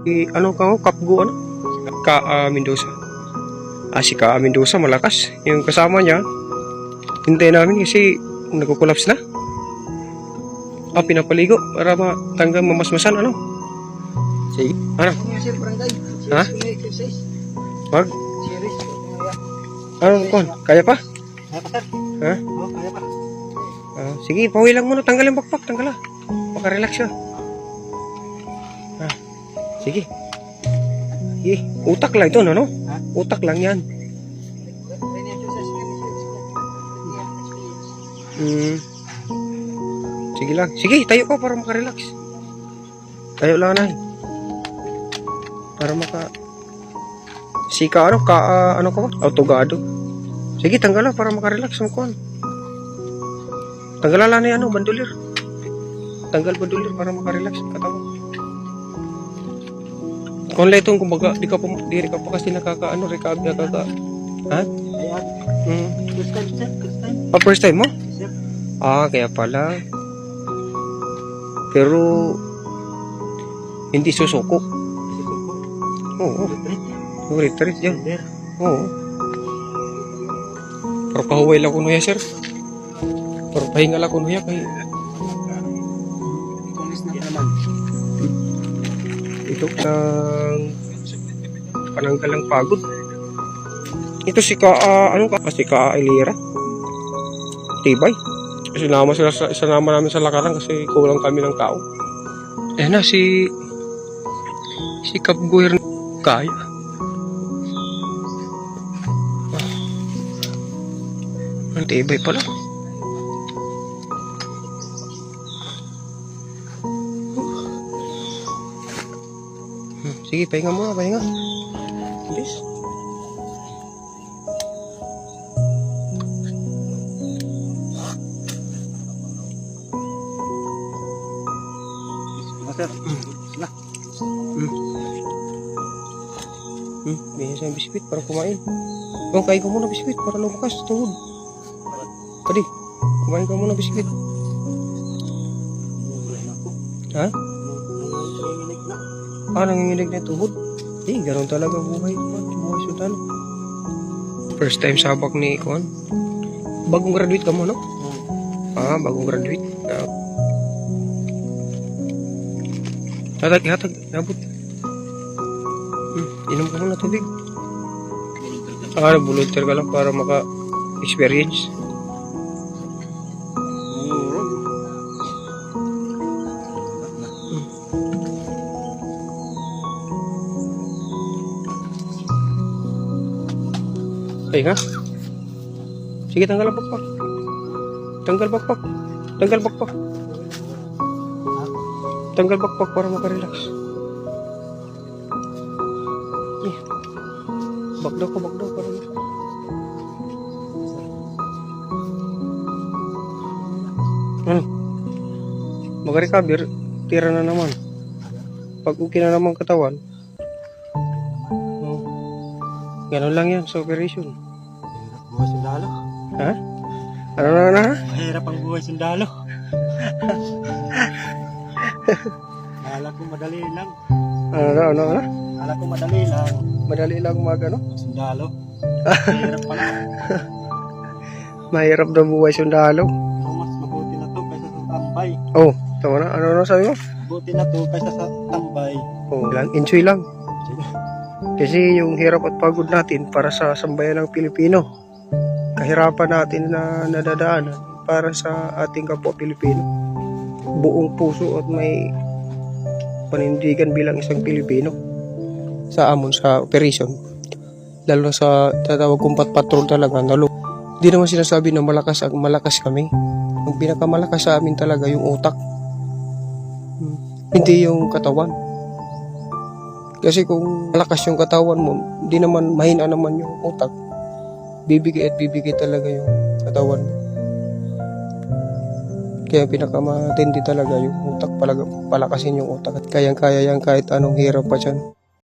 Si, ano ka mo? Kapgo, ano? Ka ah, Mendoza. Ah, si Ka Mendoza, malakas. Yung kasama niya, hintay namin kasi nagkukulaps na. Ah, pinapaligo para matanggal mamasmasan, ano? Sige, ano? Barangay. Ha? Wag. Ano, kon? Kaya pa? Kaya pa sir? Ha? Oo, kaya pa. Ah, sige, pawi lang muna. Tanggal yung bakpak. Tanggal ah. Maka-relax siya. Sige. Sige. Utak lang ito, no? no? Utak lang yan. Hmm. Sige lang. Sige, tayo ka para maka-relax. Tayo lang na. Para maka... Sika ano, ka, ah, ano ka ba? Autogado. Sige, tanggal lang para maka-relax mo kon. Tanggal lang na yan, ano, bandulir. Tanggal bandulir para maka-relax ang katawan. Kung letong kumbaga, di ka pa, di ka pa kasi nakaka, ano, recap, nakaka, ha? Ayan. Hmm. First time sir, first time. Ah, first time mo? Sir, Ah, kaya pala. Pero, hindi susuko. kasi ko po. Oo, Retreat. yan. Oo. Pero pahuway lang ko nuya, sir. Pero pahinga lang ko nuya kay ito ng pananggal ng pagod. Ito si ka, ah, ano ka, si ka Elira. Tibay. Sinama sila sa, sinama namin sa lakaran kasi kulang kami ng tao. Eh na, si, si Kapguir kaya. Ah. Ang tibay pala. Sige, pahinga muna, pahinga. Bilis. Sir. Sila. Hmm. Hmm, bigyan siya ng biskwit para kumain. Oh, kain ka muna biskwit para lumakas tuhod. Pwede, kumain ka muna ako. Ha? Na. Ah, nanginginig na tuhod. Eh, ganun talaga buhay. Buhay sudan. First time sabak ni Kon. Bagong graduate ka mo, no? Ah, bagong graduate. Ah. Hatag, hatag, nabot. Hmm, inom ka muna tubig. Ah, volunteer ka lang para maka-experience. Ha? Sige, tanggal ang bakpak. Tanggal bakpak. Tanggal bakpak. Tanggal bakpak para makarelax. Eh. Bakdaw ko, bakdaw para maka... Ano? Mag-recover, tira na naman. Pag okay na naman katawan, ganun lang yan sa operation. Buhay sundalo. Ha? Ano na na? Mahirap ang buhay sundalo. Kala ko madali lang. Ano na, ano na? Kala ko madali lang. Madali lang mag ano? Sundalo. Mahirap pala. Mahirap daw buhay sundalo. So, mas mabuti na to kaysa sa tambay. Oh, tama na. Ano na sabi mo? Mabuti na to kaysa sa tambay. Oh, lang, enjoy lang. Kasi yung hirap at pagod natin para sa sambayan ng Pilipino. Kahirapan natin na nadadaanan para sa ating kapwa Pilipino. Buong puso at may panindigan bilang isang Pilipino sa amon sa operation. Lalo sa tatawag kong patpatrol talaga. Lalo, di naman sinasabi na malakas ang malakas kami. Ang pinakamalakas sa amin talaga yung utak. Hmm. Hindi yung katawan. Kasi kung malakas yung katawan mo, hindi naman mahina naman yung utak. Bibigay at bibigay talaga yung katawan mo. Kaya pinakamatindi talaga yung utak, palaga, palakasin yung utak at kayang-kaya yan kahit anong hirap pa dyan.